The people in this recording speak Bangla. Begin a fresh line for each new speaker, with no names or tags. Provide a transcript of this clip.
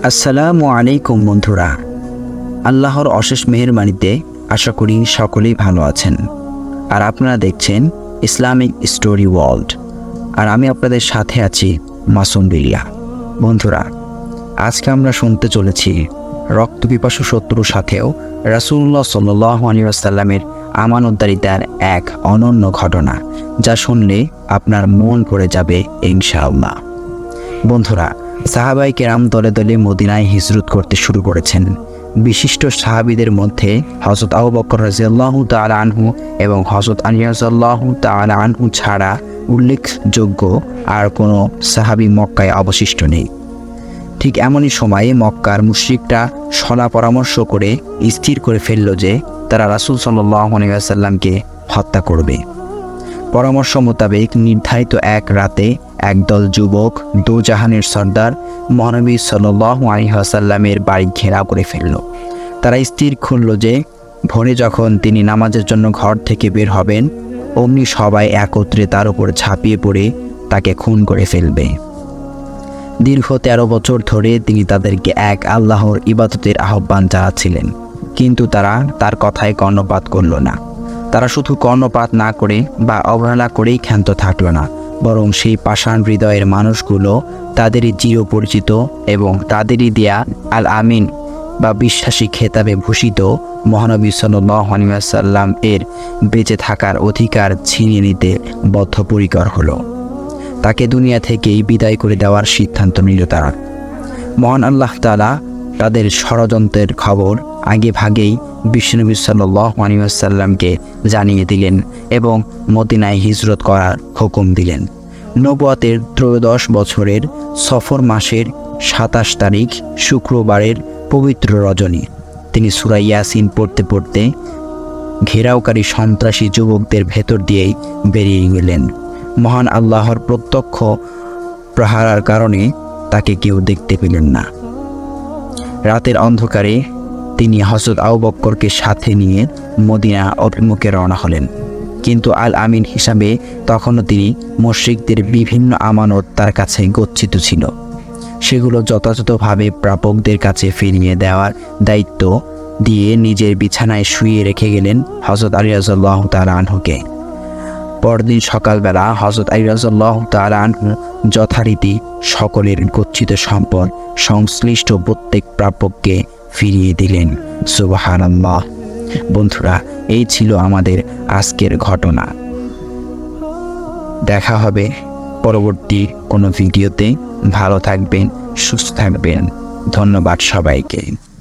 আসসালামু আলাইকুম বন্ধুরা। আল্লাহর অশেষ মেহেরবানিতে আশা করি সকলেই ভালো আছেন। আর আপনারা দেখছেন ইসলামিক স্টোরি ওয়ার্ল্ড। আর আমি আপনাদের সাথে আছি মাসুম বিল্লা। বন্ধুরা, আজকে আমরা শুনতে চলেছি রক্ত পিপাসু শত্রুর সাথেও রাসুল্লাহ সাল্লাসাল্লামের আমানতদারিতার এক অনন্য ঘটনা, যা শুনলে আপনার মন পড়ে যাবে ইনশাআল্লাহ। বন্ধুরা সাহাবাই কেরাম দলে দলে মদিনায় হিজরত করতে শুরু করেছেন। বিশিষ্ট সাহাবিদের মধ্যে হজরত আবু বকর রাজিয়াল্লাহু তাআলা আনহু এবং হজরত আনিয়াজাল্লাহু তাআলা আনহু ছাড়া উল্লেখযোগ্য আর কোনো সাহাবি মক্কায় অবশিষ্ট নেই। ঠিক এমনই সময়ে মক্কার মুশরিকরা সলা পরামর্শ করে স্থির করে ফেলল যে তারা রাসূল ওয়াসাল্লামকে হত্যা করবে। পরামর্শ মোতাবেক নির্ধারিত এক রাতে একদল যুবক দোজাহানের সর্দার মহানবী সাল্লু আলহাসাল্লামের বাড়ি ঘেরাও করে ফেলল। তারা স্থির খুলল যে, ভোরে যখন তিনি নামাজের জন্য ঘর থেকে বের হবেন, অমনি সবাই একত্রে তার উপর ঝাঁপিয়ে পড়ে তাকে খুন করে ফেলবে। দীর্ঘ তেরো বছর ধরে তিনি তাদেরকে এক আল্লাহর ইবাদতের আহ্বান জানাচ্ছিলেন, কিন্তু তারা তার কথায় কর্ণপাত করল না। তারা শুধু কর্ণপাত না করে বা অবহেলা করেই ক্ষান্ত থাকল না। বরং সেই পাষাণ হৃদয়ের মানুষগুলো তাদেরই চিরপরিচিত এবং তাদেরই দেয়া আল আমিন বা বিশ্বাসী খেতাবে ভূষিত মহানবী সাল্লাম এর বেঁচে থাকার অধিকার ছিনিয়ে নিতে বদ্ধপরিকর হলো। তাকে দুনিয়া থেকেই বিদায় করে দেওয়ার সিদ্ধান্ত নিল তারা। মহান আল্লাহ তালা তাদের ষড়যন্ত্রের খবর আগে ভাগেই বিষ্ণুনবী সাল্লাসাল্লামকে জানিয়ে দিলেন এবং মদিনায় হিজরত করার হুকুম দিলেন। নবুয়াতের ত্রয়োদশ বছরের সফর মাসের সাতাশ তারিখ শুক্রবারের পবিত্র রজনী। তিনি সুরাই ইয়াসিন পড়তে পড়তে ঘেরাওকারী সন্ত্রাসী যুবকদের ভেতর দিয়েই বেরিয়ে গেলেন। মহান আল্লাহর প্রত্যক্ষ প্রহারার কারণে তাকে কেউ দেখতে পেলেন না। রাতের অন্ধকারে তিনি হজরত আউ বক্করকে সাথে নিয়ে মদিনা অভিমুখে রওনা হলেন। কিন্তু আল আমিন হিসাবে তখনও তিনি মসজিদদের বিভিন্ন আমানত তার কাছে গচ্ছিত ছিল। সেগুলো যথাযথভাবে প্রাপকদের কাছে ফিরিয়ে দেওয়ার দায়িত্ব দিয়ে নিজের বিছানায় শুয়ে রেখে গেলেন হজরত আলী রাজাল্লাহ তালা আনহুকে। পরদিন সকালবেলা হজরত আলী রাজাল্লাহ তালা আনহু যথারীতি সকলের গচ্ছিত সম্পদ সংশ্লিষ্ট প্রত্যেক প্রাপককে ফিরিয়ে দিলেন। সুবাহানাল্লাহ। বন্ধুরা, এই ছিল আমাদের আজকের ঘটনা। দেখা হবে পরবর্তী কোনো ভিডিওতে। ভালো থাকবেন, সুস্থ থাকবেন। ধন্যবাদ সবাইকে।